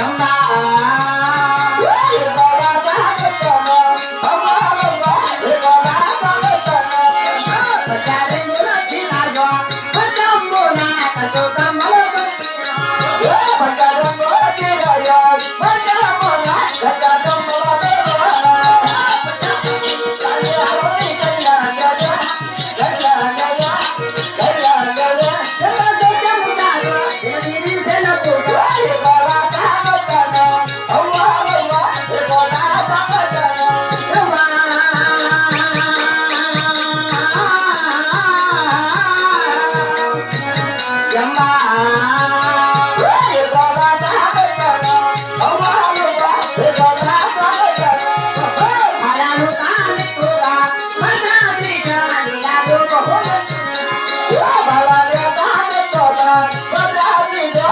장난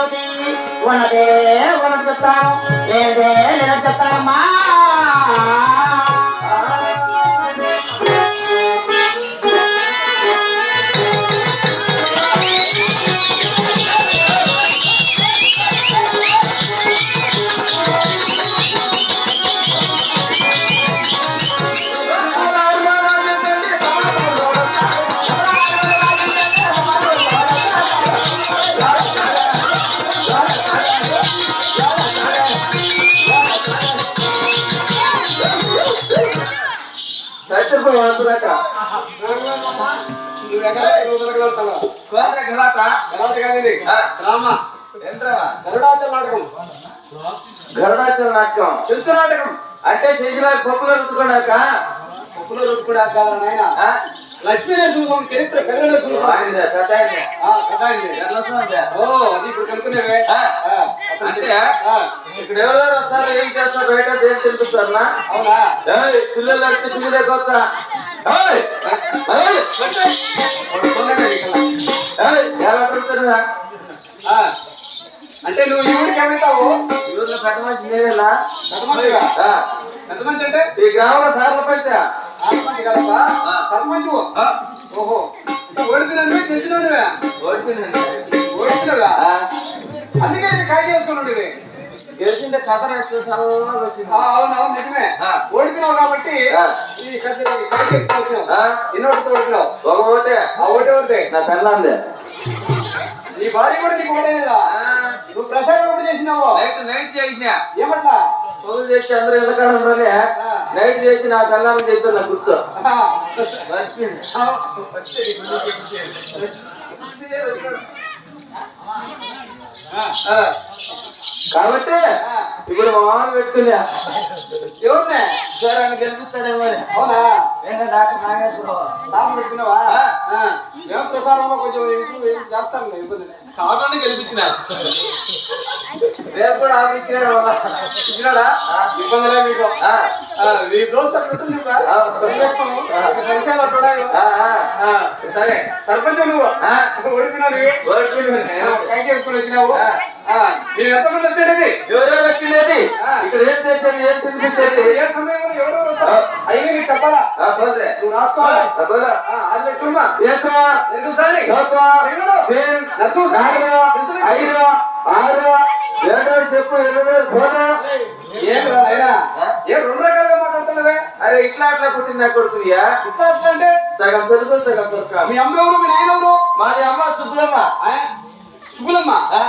తుది ఉన్నదే ఉన్నది చెప్తాను ఏదే నేను చెప్తానమ్మా. నాటకం. గరుడాచల నాటకం. చెంచు నాటకం. అంటే శేషులా పప్పులో రుద్దుకున్నాక? పప్పులో కాదా నాయన? లక్ష్మీ నరసింహస్వామి చరిత్ర ఆయనదే. ఆ, కథ స్వామిదే. ఓ అది ఇప్పుడు కనుక్కునేవే. అంటే ఇక్కడ ఎవరెవరు వస్తారు? ఏం చేస్తారు? బయట దేని తినిపిస్తారు పిల్లలు వచ్చి? ఆ, అంటే నువ్వు ఈ ఊరికి ఏమవుతావు ఈ ఊర్లో పెద్ద మనిషి నేనేనా పెద్ద మనిషిగా ఆ, పెద్ద మనిషి అంటే? ఈ గ్రామంలో సార్ల పంచ? సర్పంచ్ ఓహో. ఓడిపోయినవే తెలిసినవే ఓడిపోయింది ఓడిపోయినవా అందుకే ఇది కాయ చేసుకుని ఉండేది. గెలిచింటే కథ రాసుకుని తర్వాత వచ్చింది. అవును అవును నిజమే. ఓడిపోయినావు కాబట్టి. ఈ కథ కాయ చేసుకుని వచ్చినావు ఆ? ఎన్నోటితో ఓడిపోయినావు. ఒక ఓటే. ఆ ఓటే ఓడితే. నా పెళ్ళాందే. నీ భార్య కూడా నీకు ఓడలేదా నువ్వు ప్రసాదం ఎప్పుడు చేసినావు? నైట్ నైట్ చేసిన. ఏమట్లా? ఫోన్ చేసి అందరూ ఇళ్ళకాడ ఉండాలి నైట్ చేసి నా పెళ్ళాలని చెప్పి నా గుర్తు. మర్చిపోయింది. కాబట్టి. ఇప్పుడు మా మామ పెట్టుకున్నా ఎవరినే? సార్ ఆయన గెలిపించాడేమో. అవునా? నేనే డాక్టర్ నాగేశ్వరరావు? సార్లు పెట్టుకున్నావా? మేము ప్రసారంలో కొంచెం ఇంప్రూవ్ ఏం చేస్తాం? ఇబ్బంది కావాలని గెలిపించిన రేపు కూడా వాళ్ళ ఇచ్చినాడా? ఇబ్బందిలే మీకు. మీ దోస్తు సరే. సర్పంచ్ నువ్వు. ఓడిపోయినావు వేసుకొని వచ్చినావు. మీరు ఎంతమంది వచ్చాడది ఎవరెవరు వచ్చిండేది. ఇక్కడ ఏం చేసేది ఏం తినిపించేది ఏ సమయంలో ఎవరో నసు. నాలుగు, ఐదు, ఆరు, ఏడు, చెప్పు ఎనిమిది పోదా. ఏం రా నాయనా? ఏం రెండు రకాలుగా మాట్లాడుతున్నావే? అరే ఇట్లా అట్లా పుట్టిన నా కొడుకునియా ఇట్లా అట్లా అంటే? సగం తెలుగు సగం తుర్క మీ అమ్మ ఎవరు? మీ నాయన ఎవరు? మాది అమ్మ సుబ్బులమ్మ? ఆ,